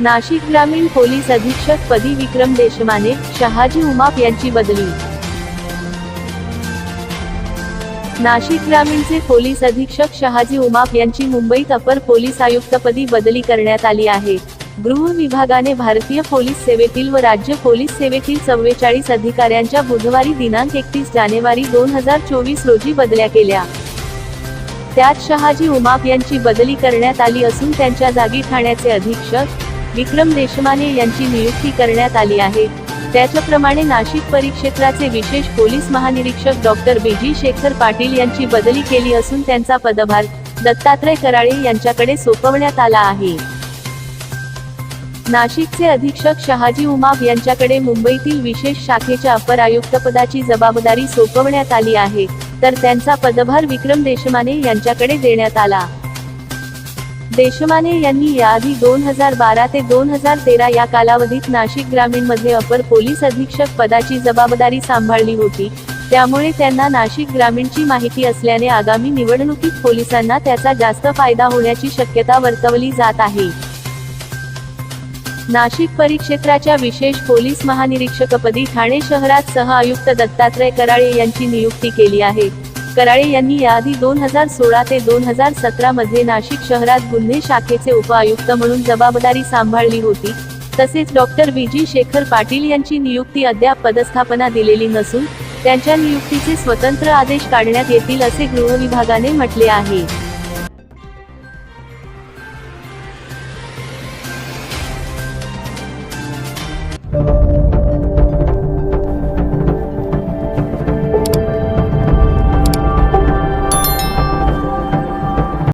नाशिक ग्रामीण पोलीस अधीक्षक पदी विक्रम देशमाने शहाजी उमाप यांची बदली. नाशिक ग्रामीणचे पोलीस अधीक्षक शहाजी उमाप यांची मुंबईत अपर पोलीस आयुक्तपदी बदली करण्यात आली आहे. गृह विभागाने भारतीय पोलीस सेवेतील व राज्य पोलीस सेवेतील चव्वेचाळीस अधिकाऱ्यांच्या बुधवारी दिनांक एकतीस जानेवारी दोन हजार चोवीस रोजी बदल्या केल्या. त्यात शहाजी उमाप यांची बदली करण्यात आली असून त्यांच्या जागी ठाण्याचे अधीक्षक विक्रम देशमाने यांची नियुक्ती करण्यात आली आहे. त्याच्याप्रमाणे नाशिक परिक्षेत्राचे विशेष पोलीस महानिरीक्षक डॉक्टर बेजी शेखर पाटील यांची बदली केली असून त्यांचा पदभार दत्तात्रय कराळे यांच्याकडे सोपवण्यात आला आहे. नाशिकचे अधीक्षक शहाजी उमाप यांच्याकडे मुंबईतील विशेष शाखेच्या अपर आयुक्तपदाची जबाबदारी सोपवण्यात आली आहे. तर त्यांचा पदभार विक्रम देशमाने यांच्याकडे देण्यात आला. देशमाने यांनी याआधी दोन हजार बारा ते दोन हजार तेरा या कालावधीत नाशिक ग्रामीणमध्ये अपर पोलीस अधीक्षक पदाची जबाबदारी सांभाळली होती. त्यामुळे त्यांना नाशिक ग्रामीणची माहिती असल्याने आगामी निवडणुकीत पोलिसांना त्याचा जास्त फायदा होण्याची शक्यता वर्तवली जात आहे. नाशिक परिक्षेत्राच्या विशेष पोलीस महानिरीक्षकपदी ठाणे शहरात सह आयुक्त दत्तात्रय कराळे यांची नियुक्ती केली आहे. कराळे यांनी याआधी दोन हजार सोळा ते दोन हजार सतरा मध्ये नाशिक शहरात गुन्हे शाखेचे उपआयुक्त म्हणून जबाबदारी सांभाळली होती. तसेच डॉक्टर विजी शेखर पाटील यांची नियुक्ती अद्याप पदस्थापना दिलेली नसून त्यांच्या नियुक्तीचे स्वतंत्र आदेश काढण्यात येतील असे गृह विभागाने म्हटले आहे.